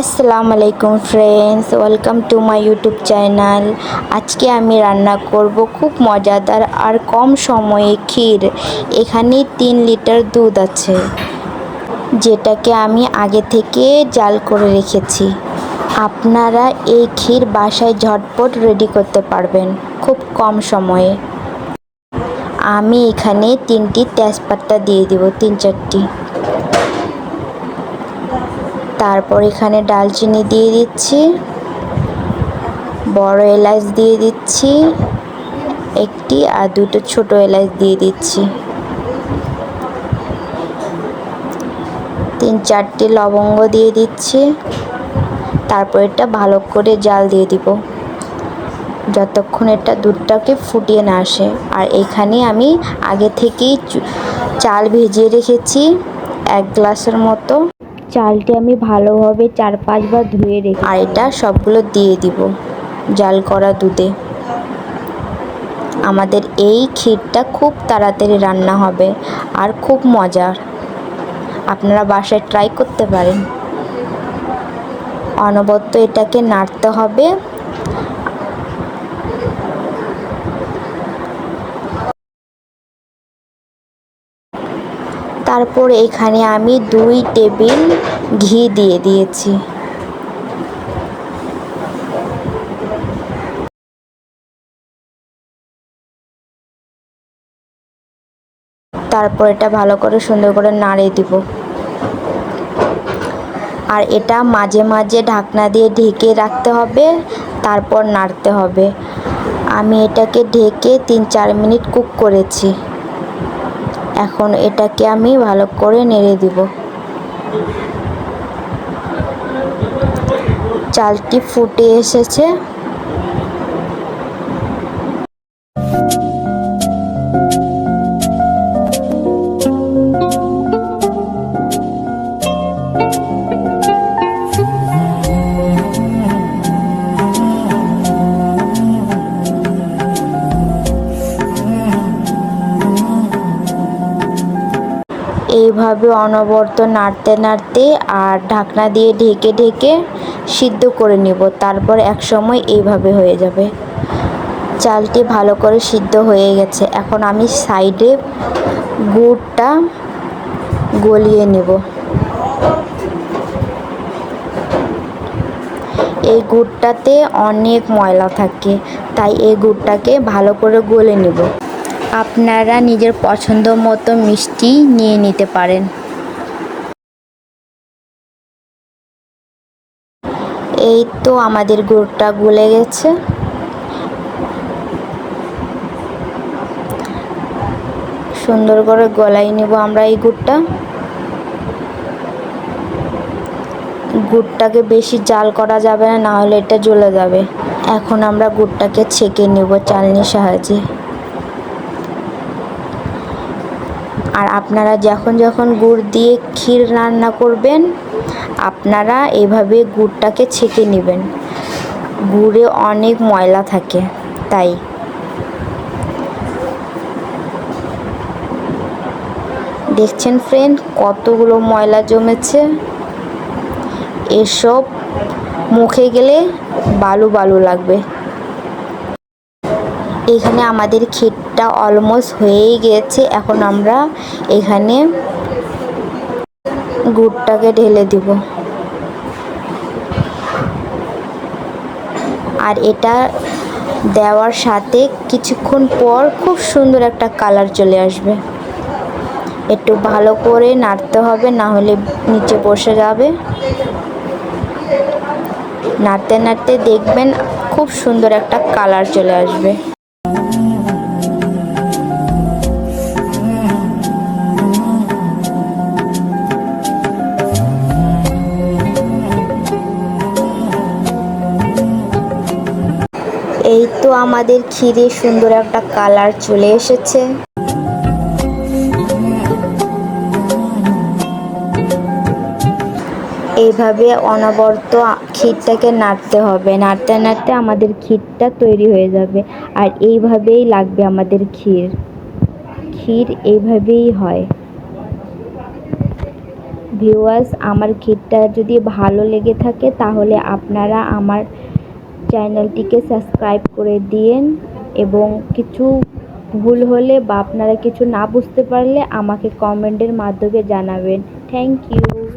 আসসালামু আলাইকুম friends welcome to my YouTube channel আজকে আমি রান্না করব খুব মজাদার আর কম সময়ে ক্ষীর। এখানে তিন লিটার দুধ আছে, যেটাকে আমি আগে থেকে জাল করে রেখেছি। আপনারা এই ক্ষীর বাসায় ঝটপট রেডি করতে পারবেন খুব কম সময়ে। আমি এখানে তিনটি তেজপাতা দিয়ে দিব, তিন চারটি। তারপর এখানে ডালচিনি দিয়ে দিচ্ছি। বড় এলাচ দিয়ে দিচ্ছি। একটি আর দুটো ছোট এলাচ দিয়ে দিচ্ছি। তিন চারটি লবঙ্গ দিয়ে দিচ্ছি। তারপর এটা ভালো করে জাল দিয়ে দিব। যতক্ষণ এটা দুধটাকে ফুটিয়ে না আসে। আর এখানে আমি আগে থেকেই চাল ভিজিয়ে রেখেছি। এক গ্লাসের মতো। চালটি আমি ভালোভাবে চার পাঁচবার ধুয়ে রেখে আর এটা সবগুলো দিয়ে দিব জাল করা দুধে। আমাদের এই ক্ষীরটা খুব তাড়াতাড়ি রান্না হবে আর খুব মজার। আপনারা বাসায় ট্রাই করতে পারেন। অনবদ্য এটাকে নাড়তে হবে। তারপর এখানে আমি দুই টেবিল ঘি দিয়ে দিয়েছি। তারপর এটা ভালো করে সুন্দর করে নাড়িয়ে দিব। আর এটা মাঝে মাঝে ঢাকনা দিয়ে ঢেকে রাখতে হবে, তারপর নাড়তে হবে। আমি এটাকে ঢেকে তিন চার মিনিট কুক করেছি। এখন এটাকে আমি ভালো করে নেড়ে দিব। চালটি ফুটে এসেছে। এইভাবে অনবরত নাড়তে নাড়তে আর ঢাকনা দিয়ে ঢেকে ঢেকে সিদ্ধ করে নিব। তারপর এক সময় এইভাবে হয়ে যাবে। চালটি ভালো করে সিদ্ধ হয়ে গেছে। এখন আমি সাইডে গুড়টা গলিয়ে নেব। এই গুড়টাতে অনেক ময়লা থাকে, তাই এই গুড়টাকে ভালো করে গলে নেব। আপনারা নিজের পছন্দ মতো মিষ্টি নিয়ে নিতে পারেন। এই তো আমাদের গুড়টা গলে গেছে। সুন্দর করে গলাই নিব আমরা এই গুড়টা। গুড়টাকে বেশি জাল করা যাবে না না হলে এটা জ্বলে যাবে। এখন আমরা গুড়টাকে ছেঁকে নেব চালনির সাহায্যে। আর আপনারা যখন যখন গুড় দিয়ে ক্ষীর রান্না করবেন, আপনারা এভাবে গুড়টাকে ছেঁকে নেবেন। গুড়ে অনেক ময়লা থাকে, তাই। দেখছেন ফ্রেন্ড কতগুলো ময়লা জমেছে? এসব মুখে গেলে বালু বালু লাগবে। এখানে আমাদের ক্ষীরটা অলমোস্ট হয়েই গিয়েছে এখন আমরা এখানে গুড়টাকে ঢেলে দিব। আর এটা দেওয়ার সাথে কিছুক্ষণ পর খুব সুন্দর একটা কালার চলে আসবে। একটু ভালো করে নাড়তে হবে, না হলে নিচে বসে যাবে। নাড়তে নাড়তে দেখবেন খুব সুন্দর একটা কালার চলে আসবে। এই তো আমাদের ক্ষীরে সুন্দর একটা কালার চলে এসেছে। এইভাবে অনবরত ক্ষীরটাকে নাড়তে হবে। নাড়তে নাড়তে আমাদের ক্ষীরটা তৈরি হয়ে যাবে। আর এইভাবেই লাগবে আমাদের ক্ষীর। ক্ষীর এইভাবেই হয়। ভিউয়ার্স, আমার ক্ষীরটা যদি ভালো লেগে থাকে, তাহলে আপনারা আমার চ্যানেলটিকে সাবস্ক্রাইব করে দিন এবং কিছু ভুল হলে বা আপনারা কিছু না বুঝতে পারলে আমাকে কমেন্টের মাধ্যমে জানাবেন। Thank you.